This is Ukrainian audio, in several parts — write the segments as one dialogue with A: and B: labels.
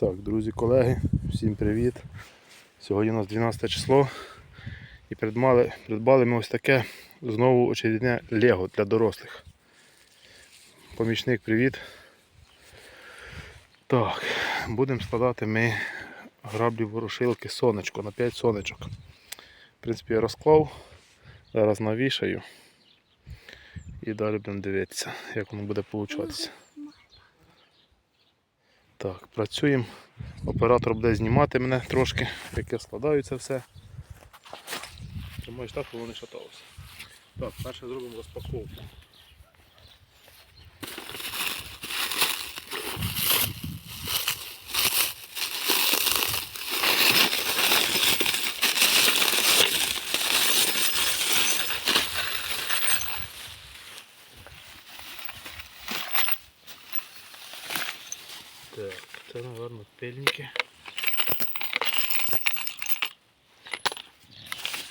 A: Так, друзі, колеги, всім привіт. Сьогодні у нас 12 число і придбали, придбали ми ось таке знову очередне Лего для дорослих. Помічник, привіт. Так, будемо складати ми граблі ворошилки сонечко на 5 сонечок. В принципі, я розклав, зараз навішаю і далі будемо дивитися, як воно буде получатися. Так, працюємо. Оператор буде знімати мене трошки, як я складаю це все. І щоб воно не шаталося. Так, перше зробимо розпаковку. пильники.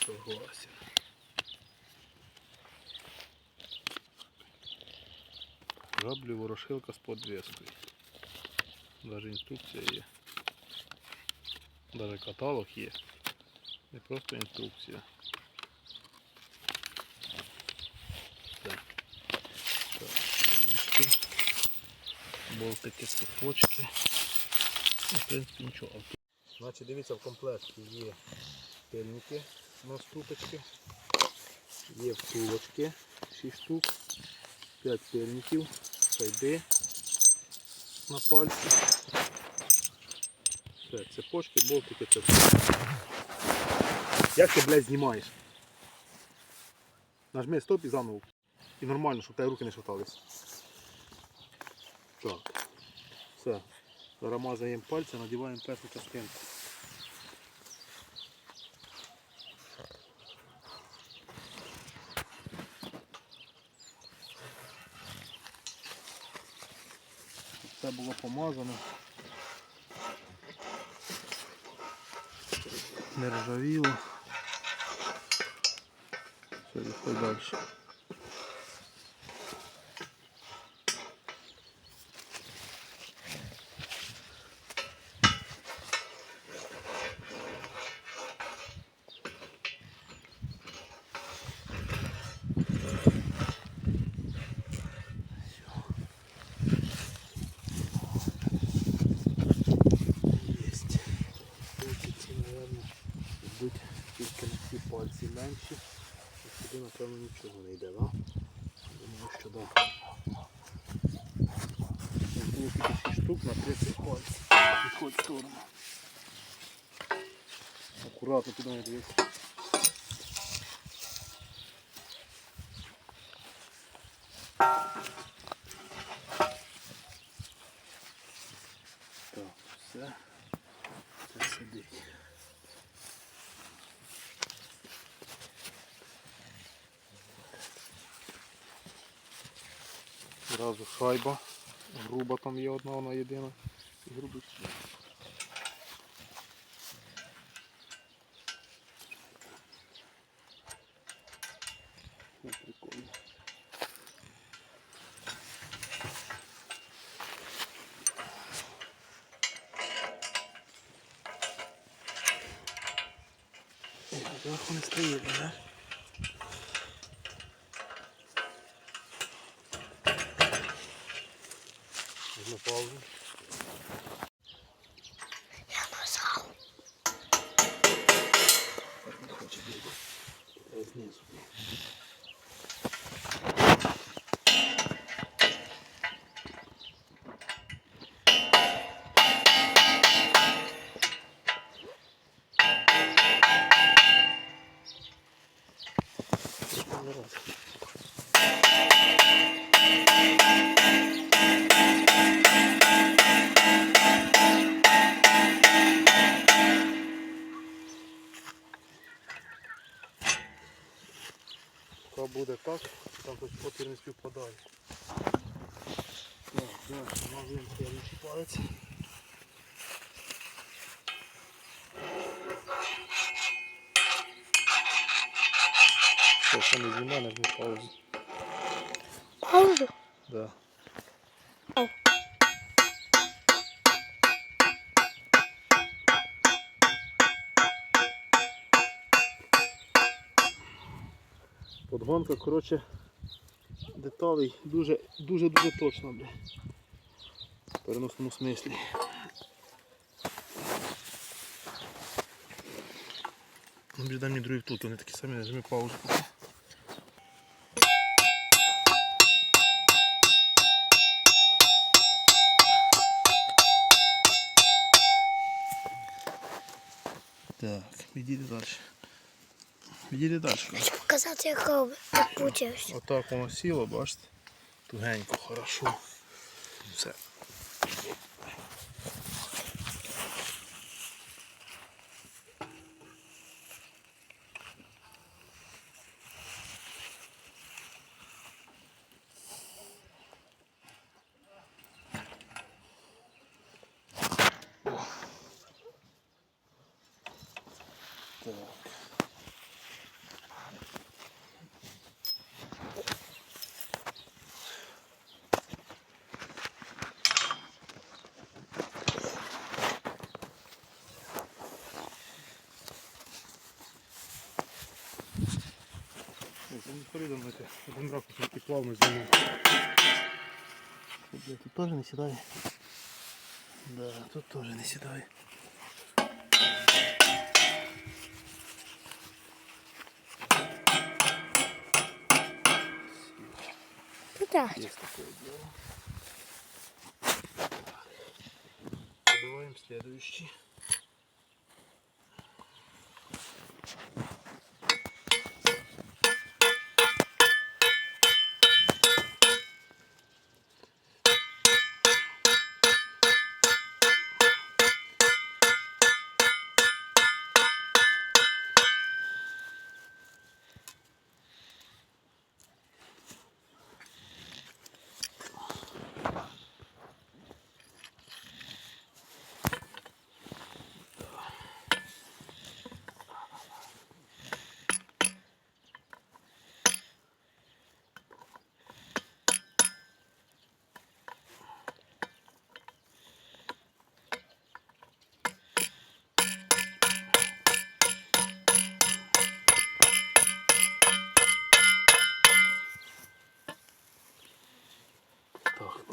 A: Согласен. Жаблі ворошилка з подвескою. Даже інструкція є. Даже каталог є. Не просто інструкція. Так. Так, ремішки. болтики, цепочки. Ну, в принципі, нічого. Значить, дивіться, в комплекті є пильники на ступочки, є втулочки 6 штук, 5 пильників, шайби на пальці. Все, цепочки, болтики, цепочки. Як ти, блядь, знімаєш? Нажми стоп і заново. І нормально, щоб тебе руки не шатались. Так. Все. Зараз мазаємо пальці, надіваємо першу частинку. Все було помазано. Не ржавіло. Все, виходь далі. Сюди, напевно, нічого не йде, да? Думаю, що да. Було тільки 6 штук на 30 пальців. Відходь в сторону. Акуратно туди не дивись. Так, все. Це сидить. Зразу шайба. Груба там є одна, вона єдина. І грубий. О, прикольно. Зверху не стоїть, да? Подгонка, коротше, деталей дуже дуже точно, бля. В переносному смислі. Ну, бля, дай мені другий тут, вони такі самі, нажми паузу. Так, відійди далі. Відійди далі.
B: Хочу показати, як робить.
A: Отак воно сіло, бачите? Тугенько, хорошо. Ой, Це не порідом знаєте, один ракурс який плавно знімав. Бля, тут теж не сідає. Да, тут теж не сідає.
B: Ну так.
A: Есть такое дело. Добываем следующий.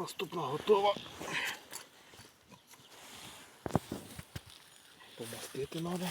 A: Наступна готова. Помастити треба.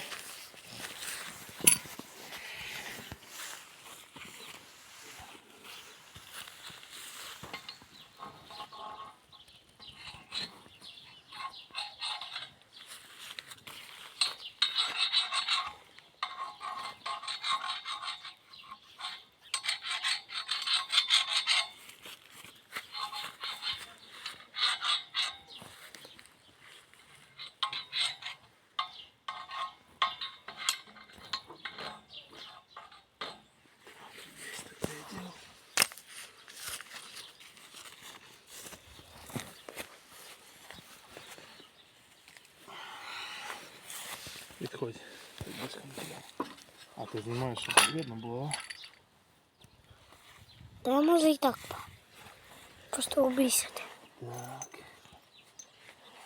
A: Підходь. А, ти знімаєш, щоб видно було, а?
B: Та може і так. Просто обійсяти.
A: Так.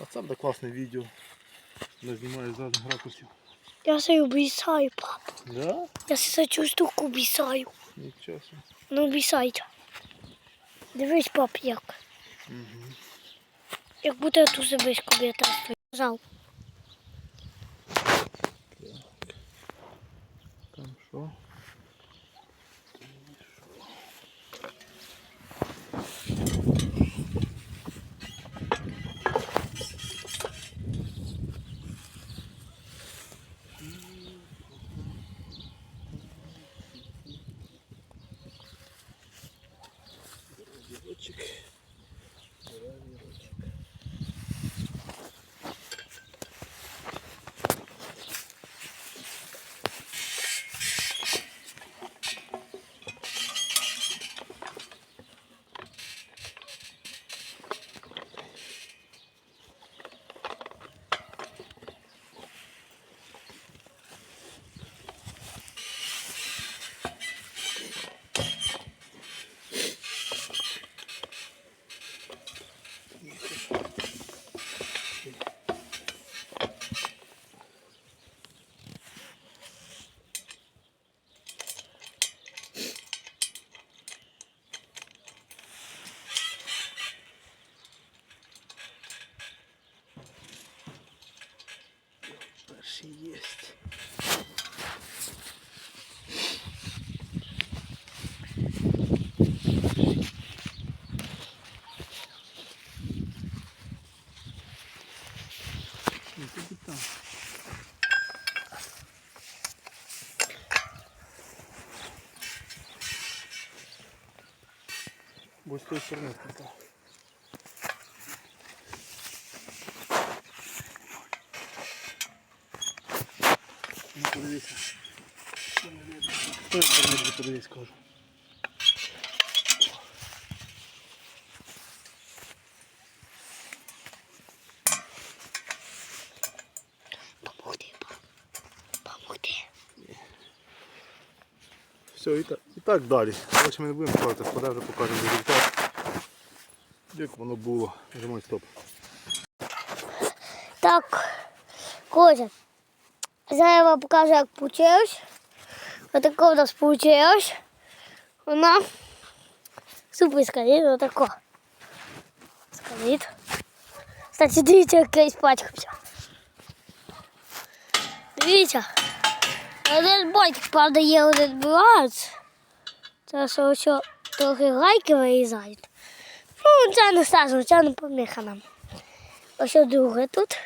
A: А це буде класне відео. Не знімаю з разних ракурсів.
B: Я себе обійсаю, пап.
A: Да?
B: Я себе цю штуку обійсаю.
A: Нічого собі.
B: Ну обійсайте. Дивись, пап, як.
A: Угу.
B: Як буде ту забишку біля Зал.
A: Там що? So Бо з тої сторони спитав. Ну, подивіться. З тої сторони вже подивись, кажу.
B: Помогти, помогти.
A: Все, і так, і Так далі. Далі ми не будемо ставити, складе вже покажемо результат. Як воно було. Нажимай стоп.
B: Так, Козя. Зараз я вам покажу, як получилось. Отако в нас получилось. Вона супер скаліт, отако. Скаліт. Кстати, дивіться, як я спачкався. Дивіться. Один ботик, правда, є один баланс. Це що що трохи гайки вирізають. Ну, це не страшно, це не поміха нам. Ось що друге тут.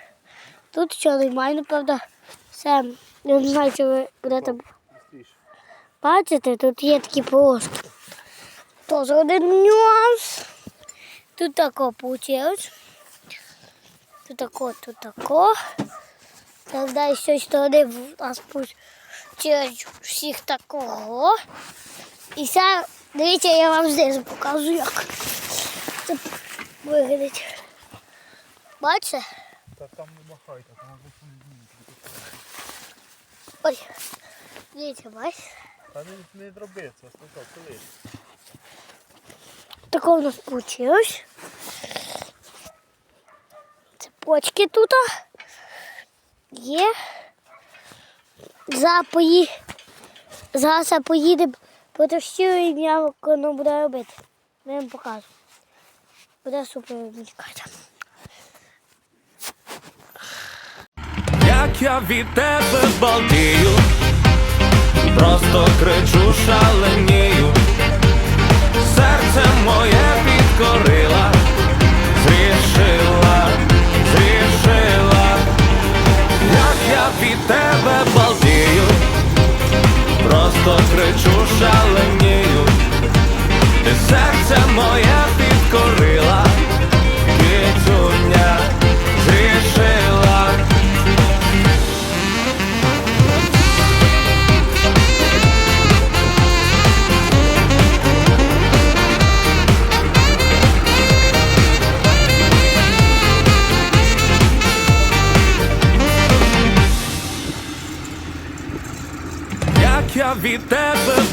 B: Тут що нормально, правда. Все, я не знаю, чи ви будете бачите, тут є такі полоски. Тож один нюанс. Тут тако вийшло. Тут тако, тут тако. Так далі з цієї сторони в нас вийшло всіх такого. І все, дивіться, я вам знизу покажу, як це виглядить. Бачите?
A: Та там не махайте, там
B: Ой, дивіться, бачите?
A: Та не, не дроби це, стоп, коли.
B: Такое у нас получилось. Цепочки тут є. Зараз, пої... Зараз поїдемо потащуємо, я воно буде робити. Я вам покажу. Буде супер чекайте.
C: Як я від тебе балдію, просто кричу шаленію,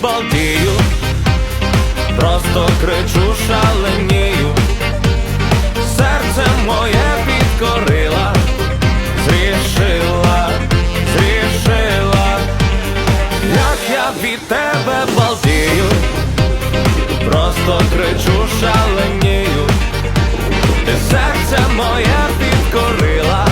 C: балдію, просто кричу шаленію, серце моє підкорила, зрішила, зрішила, як я від тебе балдію, просто кричу шаленію, серце моє підкорила,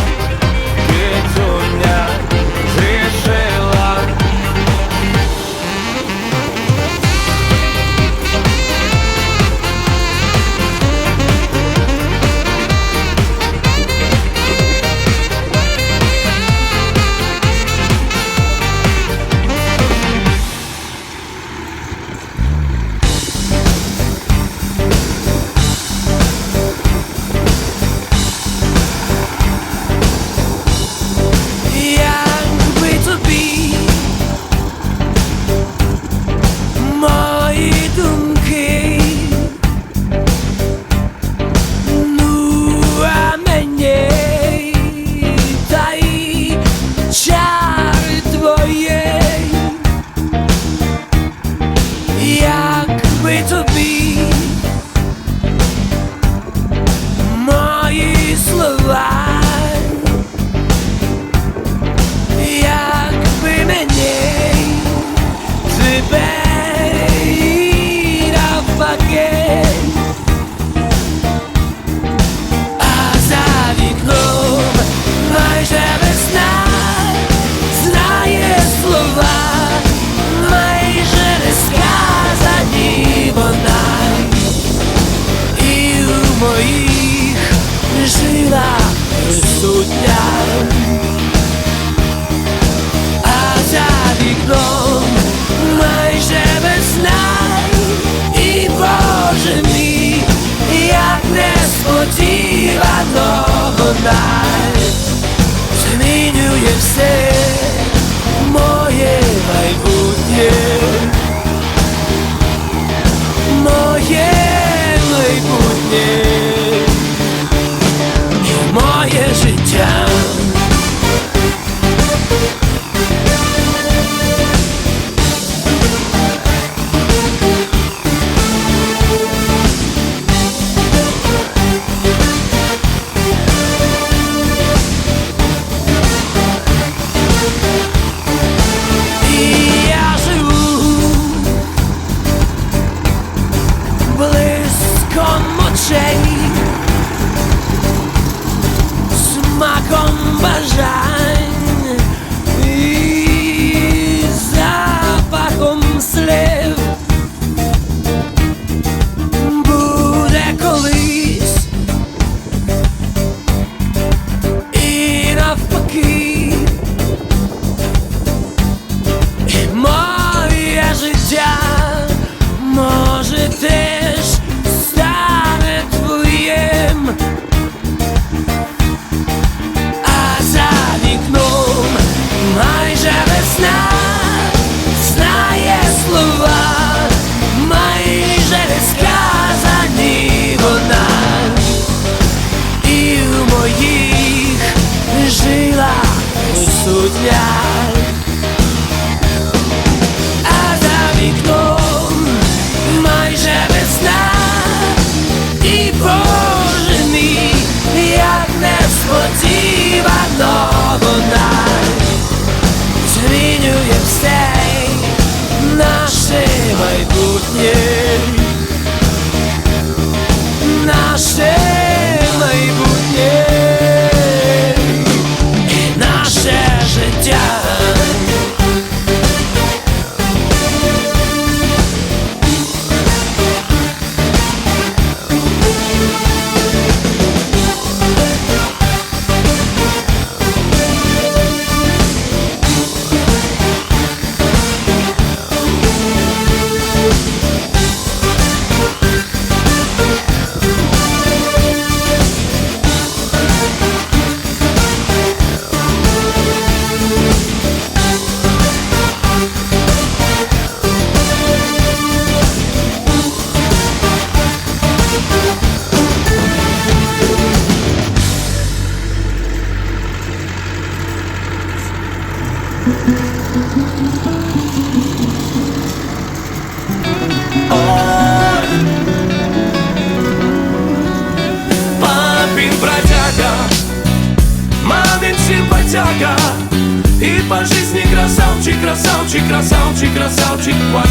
D: по жизни красавчик, красавчик, красавчик, красавчик ваш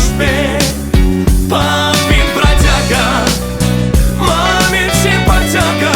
D: Папин бродяга, мамин симпатяга.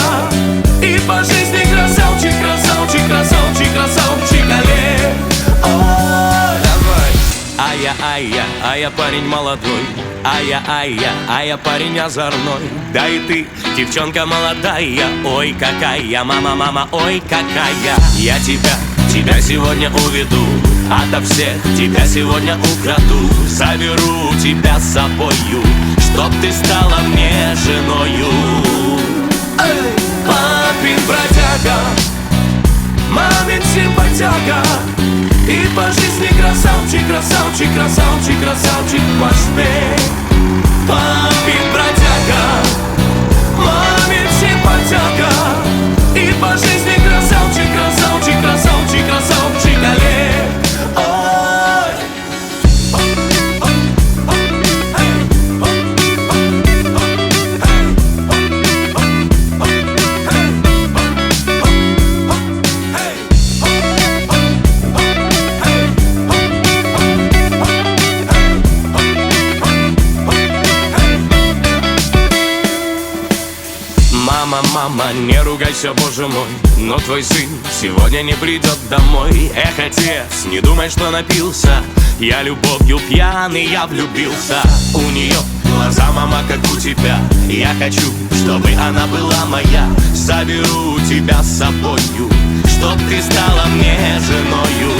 D: И по жизни красавчик, красавчик, красавчик, красавчик Олег Ой, давай. А я, а я, а я парень молодой. А я, а я, а я парень озорной. Да и ты, девчонка молодая. Ой, какая, мама, мама, ой, какая. Я тебя, тебя сегодня уведу. Ото всех тебя сегодня украду. Заберу тебя с собою Чтоб ты стала мне женою. Папин бродяга Мамин симпатяга. И по жизни красавчик, красавчик, красавчик, красавчик ваш Папин Не ругайся, боже мой Но твой сын сегодня не придет домой. Эх, отец, не думай, что напился Я любовью пьяный, я влюбился. У нее глаза, мама, как у тебя Я хочу, чтобы она была моя. Заберу тебя с собою Чтоб ты стала мне женою.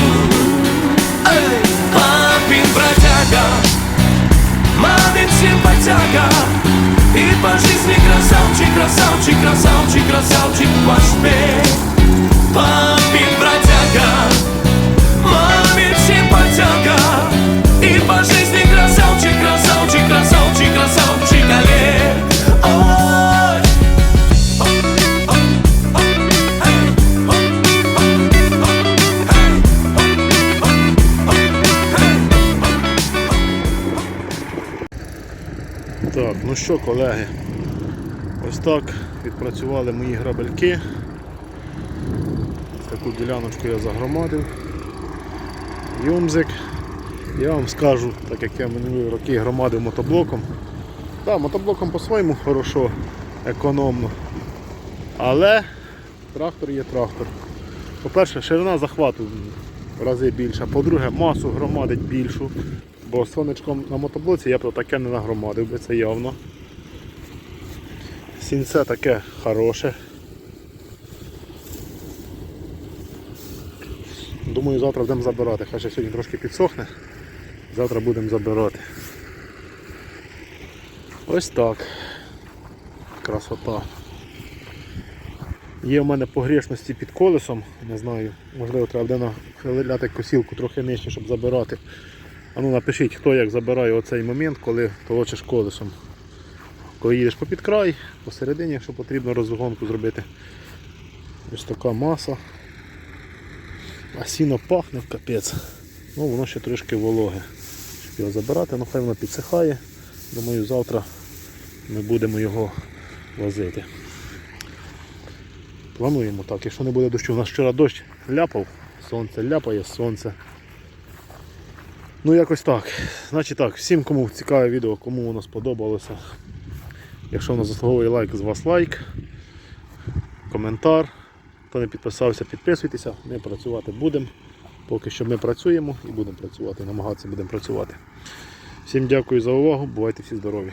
D: Папин бродяга Мамин симпатяга I de krasavčik, de krasavčik, de quase pé.
A: Pa bi braća колеги, ось так відпрацювали мої грабельки. Таку діляночку я загромадив. Юмзик. Я вам скажу, так як я минулі роки громадив мотоблоком. Так, мотоблоком по-своєму хорошо, економно. Але трактор є трактор. По-перше, ширина захвату в рази більша. По-друге, масу громадить більшу. Бо сонечком на мотоблоці я б таке не нагромадив би, це явно. Сінце таке хороше. Думаю, завтра будемо забирати. Хай ще сьогодні трошки підсохне. Завтра будемо забирати. Ось так. Красота. Є в мене погрешності під колесом, не знаю, можливо треба буде нахиляти косілку трохи нижче, щоб забирати. А ну напишіть, хто як забирає оцей момент, коли толочиш колесом. Коли їдеш попід край, посередині, якщо потрібно розгонку зробити. Ось така маса. А сіно пахне капець. Ну воно ще трошки вологе. Щоб його забирати, ну хай воно підсихає. Думаю, завтра ми будемо його возити. Плануємо так, якщо не буде дощу, у нас вчора дощ ляпав, сонце ляпає, сонце. Ну якось так. Значить так, всім кому цікаве відео, кому воно сподобалося, Якщо воно заслуговує лайк, з вас лайк, коментар. Хто не підписався, підписуйтеся, ми працювати будемо. Поки що ми працюємо і будемо працювати, намагатися будемо працювати. Всім дякую за увагу, бувайте всі здорові.